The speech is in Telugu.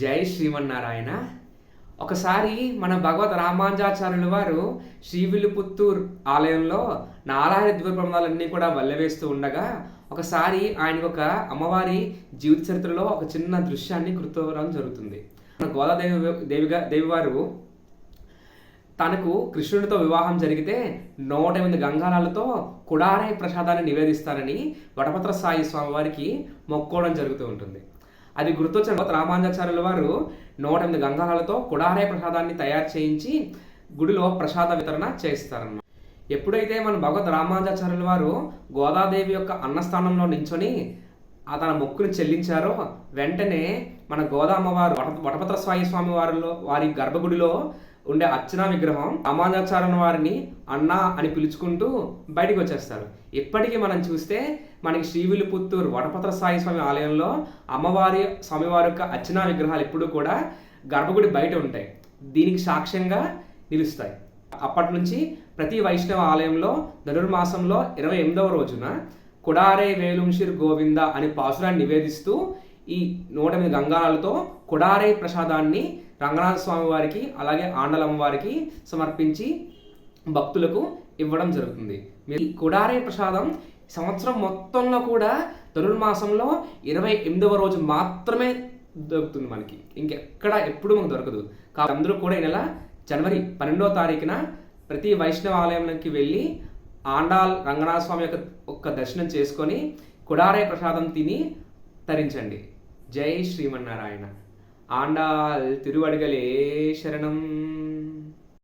జై శ్రీమన్నారాయణ. ఒకసారి మన భగవత్ రామానుజాచార్యుల వారు శ్రీవిల్లిపుత్తూర్ ఆలయంలో నారాయణ ద్వీపప్రబంధాలన్నీ కూడా వల్లవేస్తూ ఉండగా ఒకసారి ఆయనకు ఒక అమ్మవారి జీవిత చరిత్రలో ఒక చిన్న దృశ్యాన్ని కృతవడం జరుగుతుంది. మన గోదాదేవి దేవిగా దేవివారు తనకు కృష్ణుడితో వివాహం జరిగితే నూట ఎనిమిది గంగారాలతో కుడారే ప్రసాదాన్ని నివేదిస్తానని వటపత్ర సాయి స్వామివారికి మొక్కోవడం జరుగుతూ ఉంటుంది. అది గుర్తొచ్చిన రామానుజాచార్యుల వారు నూట ఎనిమిది గంగాలతో కుడారే ప్రసాదాన్ని తయారు చేయించి గుడిలో ప్రసాద వితరణ చేస్తారన్నమాట. ఎప్పుడైతే మన భగవద్ రామానుజాచార్యుల వారు గోదాదేవి యొక్క అన్నస్థానంలో నించొని ఆ తన మొక్కుని చెల్లించారో వెంటనే మన గోదా వట వటపత్ర స్వామి వారిలో వారి గర్భగుడిలో ఉండే అర్చన విగ్రహం అమానాచారణ వారిని అన్నా అని పిలుచుకుంటూ బయటికి వచ్చేస్తారు ఇప్పటికీ మనం చూస్తే మనకి శ్రీవిల్లిపుత్తూరు వడపత్ర సాయి స్వామి ఆలయంలో అమ్మవారి స్వామివారి యొక్క అర్చన విగ్రహాలు ఎప్పుడూ కూడా గర్భగుడి బయట ఉంటాయి. దీనికి సాక్ష్యంగా నిలుస్తాయి. అప్పటి నుంచి ప్రతి వైష్ణవ ఆలయంలో ధనుర్మాసంలో ఇరవై ఎనిమిదవ రోజున కుడారే వేలుంషిర్ గోవింద అని పాసురాన్ని నివేదిస్తూ ఈ నూట ఎనిమిది గంగాలతో కుడారే ప్రసాదాన్ని రంగనాథ స్వామి వారికి అలాగే ఆండలమ్మ వారికి సమర్పించి భక్తులకు ఇవ్వడం జరుగుతుంది. ఈ కుడారే ప్రసాదం సంవత్సరం మొత్తంలో కూడా ధనుర్మాసంలో ఇరవై ఎనిమిదవ రోజు మాత్రమే దొరుకుతుంది మనకి. ఇంకెక్కడ ఎప్పుడు మనకు దొరకదు. కాబట్టి అందరూ కూడా ఈ నెల జనవరి పన్నెండవ తారీఖున ప్రతి వైష్ణవాలయంలోకి వెళ్ళి ఆండాల్ రంగనాథ స్వామి యొక్క ఒక్క దర్శనం చేసుకొని కుడారే ప్రసాదం తిని తరించండి. జై శ్రీమన్నారాయణ ఆండాల్ తిరువడిగలే శరణం